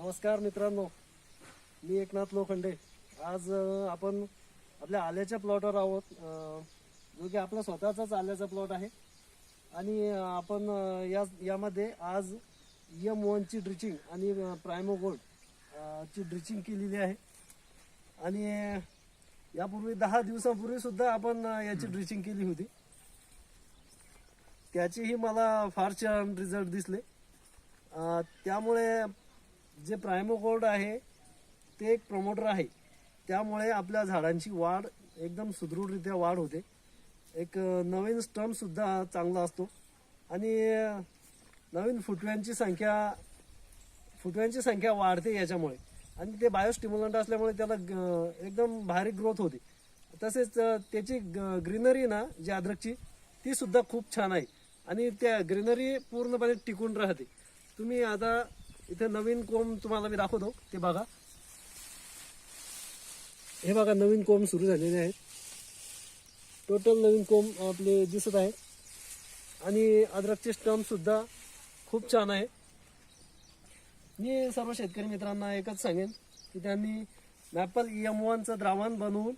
नमस्कार मित्रांनो मी एकनाथ लोखंडे. आज आपण आपल्या आल्याच्या प्लॉटवर आहोत जो की आपला स्वतःचाच आल्याचा प्लॉट आहे. आणि आपण या यामध्ये आज यम वनची ड्रिचिंग आणि प्रायमो गोल्ड ची ड्रिचिंग केलेली आहे. आणि यापूर्वी दहा दिवसापूर्वी सुद्धा आपण याची ड्रिचिंग केली होती. त्याचेही मला फार छान रिझल्ट दिसले. त्यामुळे जे प्रायमो गोल्ड आहे ते एक प्रमोटर आहे. त्यामुळे आपल्या झाडांची वाढ एकदम सुदृढरित्या वाढ होते. एक नवीन स्टमसुद्धा चांगला असतो. आणि नवीन फुटव्यांची संख्या फुटव्यांची संख्या वाढते याच्यामुळे. आणि ते बायोस्टिम्युलंट असल्यामुळे त्याला ग- एकदम भारी ग्रोथ होते. तसेच त्याची ग्रीनरी ना जी अद्रकची ती सुद्धा खूप छान आहे. आणि त्या ग्रीनरी पूर्णपणे टिकून राहते. तुम्ही आता इथे नवीन कोंब तुम्हाला मी दाखवतो. ते बघा. हे बघा नवीन कोंब सुरू झालेले आहेत. टोटल नवीन कोंब आपले दिसत आहेत आणि अद्रकचे स्टम सुद्धा खूप छान आहे. मी सर्व शेतकरी मित्रांना एकच सांगेन की त्यांनी मॅपल एम वनचं द्रावण बनवून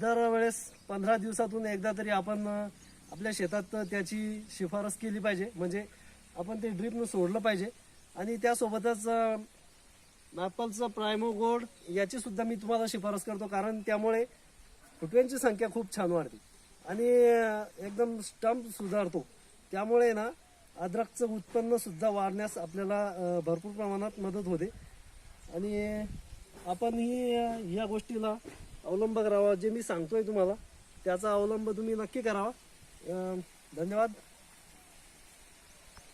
दरवेळेस पंधरा दिवसातून एकदा तरी आपण आपल्या शेतात त्याची शिफारस केली पाहिजे. म्हणजे आपण ते ड्रीपनं सोडलं पाहिजे. आणि त्यासोबतच ॲपलचं मॅपलचं प्रायमो गोल्ड याची सुद्धा मी तुम्हाला शिफारस करतो कारण त्यामुळे फुटव्यांची संख्या खूप छान वाढते. आणि एकदम स्टंप सुधारतो. त्यामुळे ना अद्रकचं उत्पन्न सुद्धा वाढण्यास आपल्याला भरपूर प्रमाणात मदत होते. आणि आपण ही या गोष्टीला अवलंब करावा जे मी सांगतोय तुम्हाला त्याचा अवलंब तुम्ही नक्की करावा. धन्यवाद.